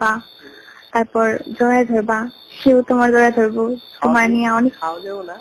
বা তারপর জড়ায় ধরবা সেও তোমার জড়ায় ধরবো তোমার নিয়ে অনেক খাওয়া না?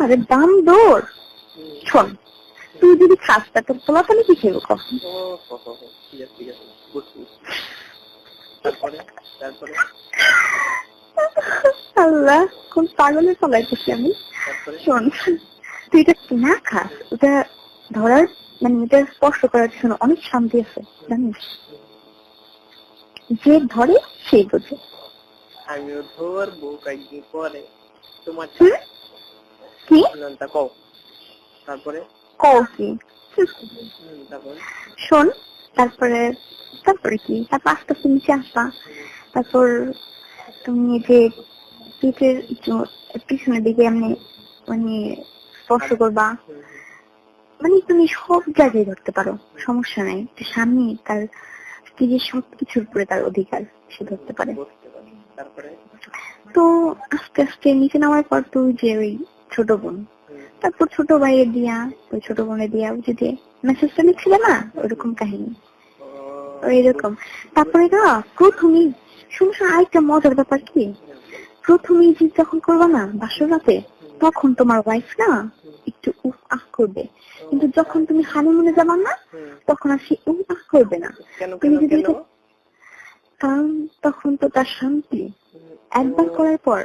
আরে দাম দৌড় শোন তুই যদি খাস তা তোর পোলাপানি কি খেয়ে কখন? আল্লাহ কোন পাগলে ফলাইতেছি আমি? শোন তুই এটা না খাস ওটা ধরার মানে এটা স্পর্শ করার জন্য অনেক শান্তি আছে জানিস? যে ধরে সেই বোঝে। আমিও ধরবো কয়েকদিন পরে। তোমার কি? কও। তারপরে? কও কি? শোন তারপরে তারপরে কি? তারপর আস্তে আস্তে নিচে আসবা। তারপর তুমি যে পিঠের পিছনের দিকে এমনি মানে স্পর্শ করবা। মানে তুমি সব জায়গায় ধরতে পারো, সমস্যা নাই। স্বামী, তার স্ত্রীর সব কিছুর উপরে তার অধিকার, সে ধরতে পারে। তো আস্তে আস্তে নিচে নামার পর তুই যে ওই ছোট বোন, তারপর ছোট ভাইয়ের দিয়া, ওই ছোট বোনের দিয়া ওই যে মেসেজটা লিখছিলে না, ওরকম কাহিনী। এরকম তারপরে না প্রথমেই শুনছো আরেকটা মজার ব্যাপার কি? প্রথমেই যে যখন করবা না, বাসর রাতে, তখন তোমার ওয়াইফ না একটু উফ আহ করবে। কিন্তু যখন তুমি হানিমুনে যাবা না তখন আর সে উফ আহ করবে না। তুমি যদি কারণ তখন তো তার শান্তি। একবার করার পর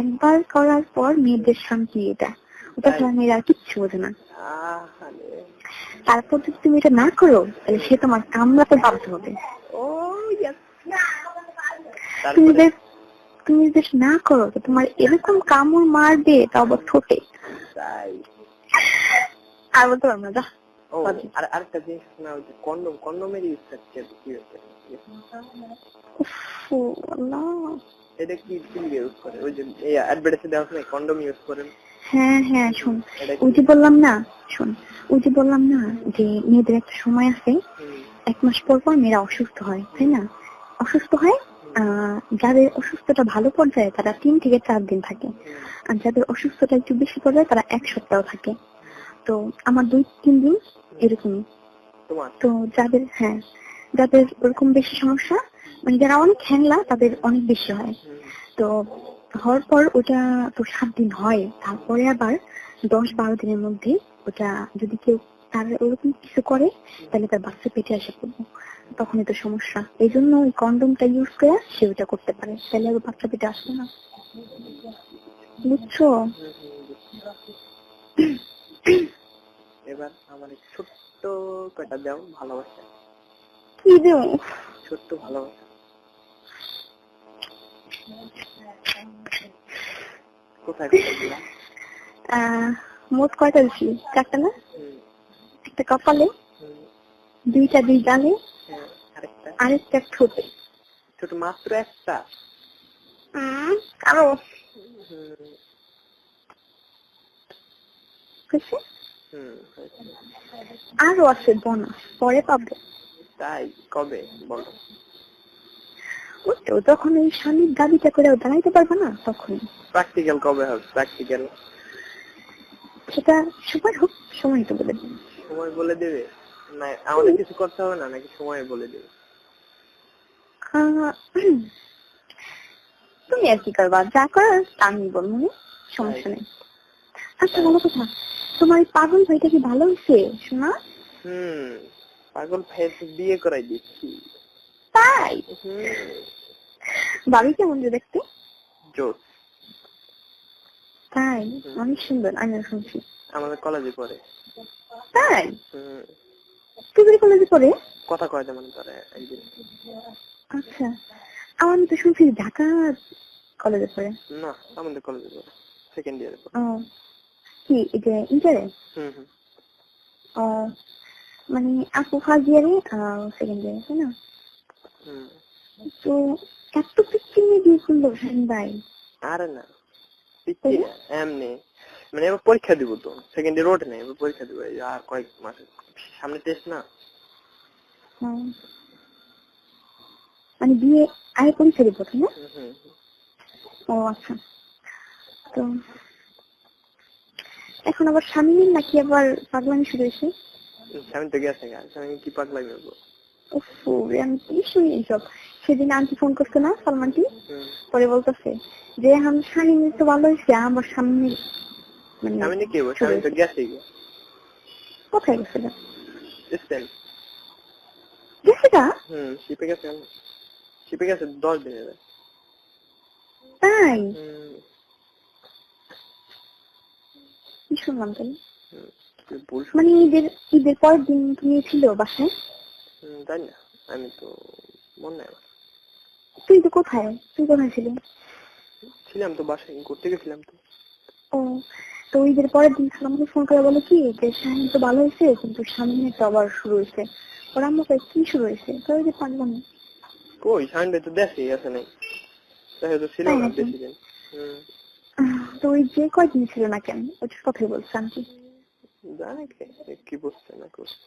একবার করার পর মেয়েদের শান্তি এটা। ওটা? ছাড়া মেয়েরা আর কিচ্ছু বোঝে না। তারপর যদি তুমি এটা না করো তাহলে সে তোমার কামড়াতে বাধ্য হবে। তুমি যদি তুমি যদি না করো তো তোমার এরকম কামড় মারবে তা আবার ঠোঁটে। তাই। আর বলতে পারব না যা। ও আর আরেকটা জিনিস শোনা ওই কন্ডম কন্ডমের ইউজ করছে কি হচ্ছে? আল্লাহ। এটা কি কি ইউজ করে? ওই যে এই অ্যাডভার্টাইজে দেওয়া হয় কন্ডম ইউজ করেন হ্যাঁ হ্যাঁ শোন। ওই যে বললাম না শোন। ওই যে বললাম না যে মেয়েদের একটা সময় আছে এক মাস পর পর মেয়েরা অসুস্থ হয় তাই না? অসুস্থ হয় যাদের অসুস্থতা ভালো পর্যায়ে তারা তিন থেকে চার দিন থাকে। আর যাদের অসুস্থতা একটু বেশি পর্যায়ে তারা এক সপ্তাহ থাকে। তো আমার দুই তিন দিন এরকমই। তো যাদের হ্যাঁ যাদের ওরকম বেশি সমস্যা মানে যারা অনেক হ্যাংলা তাদের অনেক বেশি হয়। তো হওয়ার পর ওটা তো সাত দিন হয়। তারপরে আবার দশ বারো দিনের মধ্যে ওটা যদি কেউ তার ওরকম কিছু করে তাহলে তার বাচ্চা পেটে আসে পড়ব। তখনই তো সমস্যা। এই জন্য ওই কন্ডমটা ইউজ করে সে ওটা করতে পারে। তাহলে আর বাচ্চা পেটে আসবে না। বুঝছ? এবার আমার ছোট্ট দাও ভালোবাসা। কি দেব ছোট্ট ভালোবাসা। কোথায় মোট কয়টা দিচ্ছি চারটা না? একটা কপালে দুইটা দুই গালে হ্যাঁ, আরেকটা ঠোঁটে। ছোট মাত্র একটা? আরও আছে বোনাস পরে পাবো। তাই কবে? বলো। ওই তো যখন এই স্বামীর দাবিটা করে দাঁড়াইতে পারবে না তখন। প্র্যাকটিক্যাল কবে হবে? প্র্যাকটিক্যাল সেটা সময় হোক সময় তো বলে দিন। সময় বলে দেবে? না আমাদের কিছু করতে হবে না নাকি সময় বলে দেবে? তুমি আর কি করবা? যা করার আমি বলব সমস্যা নেই। আচ্ছা ভালো কথা। তোমার পাগল ভাইটা কি ভালো হয়েছে শোনা হুম পাগল ভাইয়ের তো বিয়ে করাই দিচ্ছি। তাই? হুম। বাড়ি কেমন যে দেখতে? জোস। তাই? অনেক সুন্দর আমি শুনছি। আমাদের কলেজে পড়ে। তাই? তুই কলেজে পড়ে? কথা কয় যেমন একদিন। আচ্ছা। আমার তো শুনছি ঢাকা কলেজে পড়ে। না আমাদের কলেজে পড়ে সেকেন্ড ইয়ারে পড়ে। কি এটা ইন্টারে? হুম হুম। মানে আপু ফার্স্ট ইয়ারে সেকেন্ড ইয়ারে তাই না? হুম। তো এত পিচ্ছি নিয়ে বিয়ে করল ভাই। আরে না। পিচ্ছি এমনি। মানে এবার পরীক্ষা দিব তো সেকেন্ড ইয়ার ওঠে নেই এবার পরীক্ষা দিব আর কয়েক মাসে সামনে টেস্ট না। মানে বিয়ে আগে পরীক্ষা দিব তাই না। ও আচ্ছা। তো এখন আবার স্বামী নাকি আবার পাগলামি শুরু হয়েছে? স্বামী তো গেছে স্বামী কি রে, আমি কি শুনি এইসব? সেদিন আন্টি ফোন করছে না সালমানটি পরে বলতেছে যে এখন শাহিন তো ভালো হয়েছে আমার সামনে মানে স্বামী স্বামী কোথায় গেছে গা? বুঝছেন হুম শিপে গেছে শিপে গেছে দশ তাই? কি শুনলাম তাই মানে ঈদের ঈদের পরের দিন তুমি ছিল বাসায়? জানি না আমি তো মনে নাই আমার। তুই তো কোথায়? তুই কোথায় ছিলি? ছিলাম তো বাসায় ঘুরতে গেছিলাম তো। ও তো ওই ঈদের পরের দিন আমাকে ফোন করে বলে কি যে শাহিন তো ভালো হয়েছে কিন্তু সামনে তো আবার শুরু হয়েছে। ওরা আমাকে কি শুরু হয়েছে? তো ওই যে পারলাম না কই সানডে তো দেশেই আছে নাই। দেখে তো ছিল তাই না? বেশি দিন। হুম। তো ওই যে কয়দিন ছিল না কেন? ওটার কথাই বলছি আন্টি। জানে কে কি বুঝছে না কো গেছে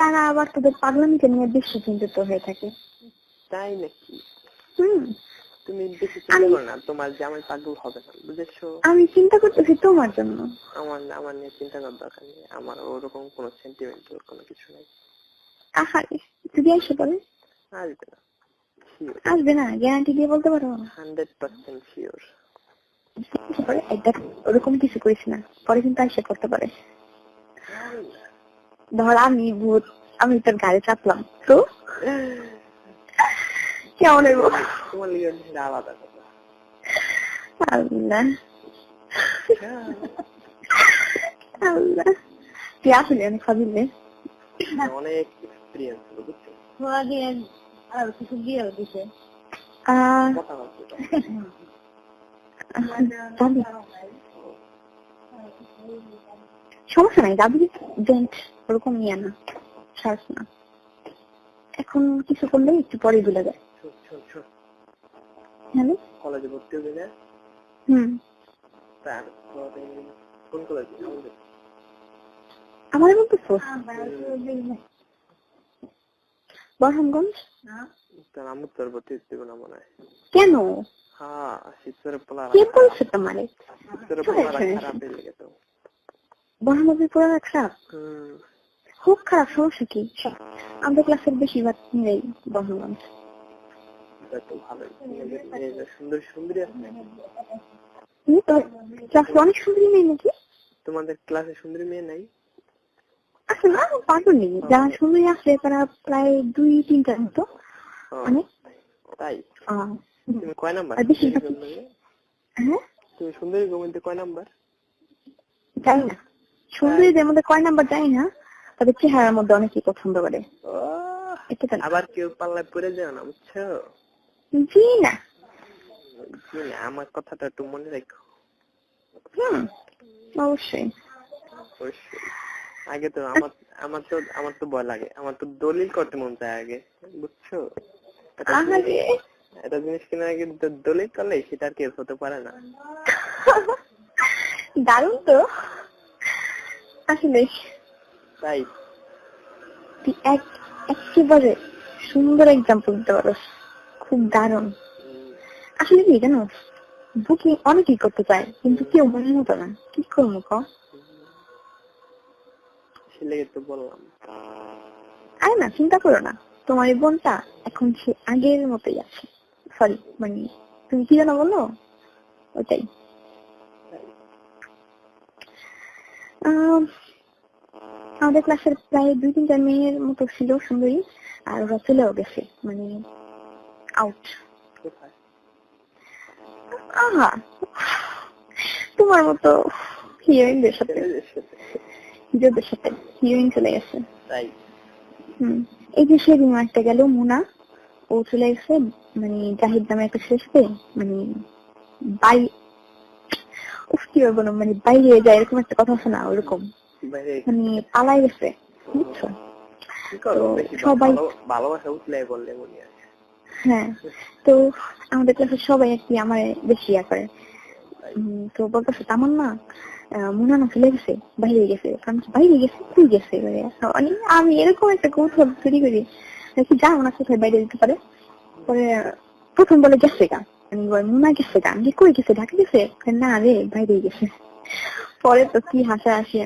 তারা আবার তোদের পাগলামিকে নিয়ে বেশি চিন্তিত হয়ে থাকে। তাই নাকি? হুম। তুমি বেশি চিন্তা করো না তোমার জামাই পাগল হবে না বুঝেছ? আমি চিন্তা করতেছি তোমার জন্য। আমার আমার নিয়ে চিন্তা করার দরকার নেই আমার ওরকম কোনো সেন্টিমেন্টাল কোনো কিছু নেই। আহারে যদি এসে বলে? আসবে না আসবে না গ্যারান্টি দিয়ে বলতে পারো হান্ড্রেড পার্সেন্ট শিওর পড়ে ওরকম কিছু করিস না পরে কিন্তু এসে করতে পারে। ধর আমি ভূত আমি তোর গাড়ি চাপলাম। তো? কেমন হইব? তোমার আলাদা আল্লাহ। আল্লাহ। তুই আসলে অনেক ভাবিলে অনেক এক্সপিরিয়েন্স বুঝছ আর কিছু দিছে। আহ। সমস্যা নাই দাবি জেন্ট ওরকম নিয়ে না সার্চ না। এখন কিছু করলে একটু পরে ভুলে যায়। হ্যালো? কলেজে ভর্তি না? হুম। কোন কলেজে? আমাদের। আমার বলতেছো বরহামগঞ্জ তার আমি তোর ভর্তি দিব না মনে হয়। কেন? হ্যাঁ শীতের পোলা কে বলছে তোমারে? শীতের পোলা খারাপ লেগে তো। বরহামগঞ্জের পুরো খারাপ খুব খারাপ সমস্যা কি? আমাদের ক্লাসের বেশিরভাগ নেই ক্লাসে অনেক সুন্দরী নেই নাকি? তোমাদের ক্লাসে সুন্দরী মেয়ে নাই? আসলে না পাগল যারা সুন্দরী আছে তারা প্রায় দুই তিনটার মতো মানে? তাই? আহ, তুমি কয় নাম্বার? মেয়ে? হ্যাঁ? তুমি সুন্দরী মধ্যে কয় নাম্বার? জানি না। সুন্দরীদের মধ্যে কয় নাম্বার জানি না তবে চেহারার মধ্যে অনেকেই পছন্দ করে। আবার কেউ পাল্লায় পড়ে না বুঝছ? জি না। কি না, আমার কথাটা একটু মনে রাখো। হুম অবশ্যই। অবশ্যই। আগে তো আমার আমার তো আমার তো ভয় লাগে। আমার তো দলিল করতে মন চায় আগে বুঝছ? একটা জিনিস- একটা আগে দলিল করলে সেটা আর কেউ হতে পারে না। দারুণ তো। আসলে তাই? তুই এক একেবারে সুন্দর এক্সাম্পল দিতে পারো খুব দারুণ। আসলে কি জানো বুকিং অনেকেই করতে চায় কিন্তু কেউ মনে মতো না। কি করব ক লেগে তো বললাম। আরে না চিন্তা করো না। তোমার এই বোনটা এখন সে আগের মতোই আছে। সরি মানে তুমি কি জানো বলো? ওটাই তাই। আম, আমাদের ক্লাসের প্রায় দুই তিনটা মেয়ের মতো ছিল সুন্দরী আর ওরা চলেও গেছে মানে আউট আহা তোমার মতো হিরোইনদের সাথে সাথে। হিরোদের সাথে হিরোইন চলে গেছে হুম এই যে সেদিন একটা গেল মুনা ও চলে গেছে মানে জাহিদ নামে একটা ছেলের সাথে মানে বাই কি বলব না, মানে বাইরে যায় এরকম একটা কথা আছে না ওরকম মানে পালাই গেছে বুঝছ? সবাই- ভালো- ভালোবাসা উঠলে বললে মনে হ্যাঁ তো আমাদের ক্লাসের সবাই আর কি আমার বেশি ইয়া করে। তো বলতেছে না মুনা না চলে গেছে বাইরে গেছে। কারণ বাইরে গেছে গেছে? এবারে মানে আমি এরকম একটা কৌতূহল তৈরি করি। দেখি যাও না কোথায় বাইরে যেতে পারে। পরে প্রথম বলে গেছে গা। আমি বলি মুনা গেছে গা আমি কই গেছে ঢাকা গেছে না রে বাইরে গেছে পরে তো কি হাসা হাসি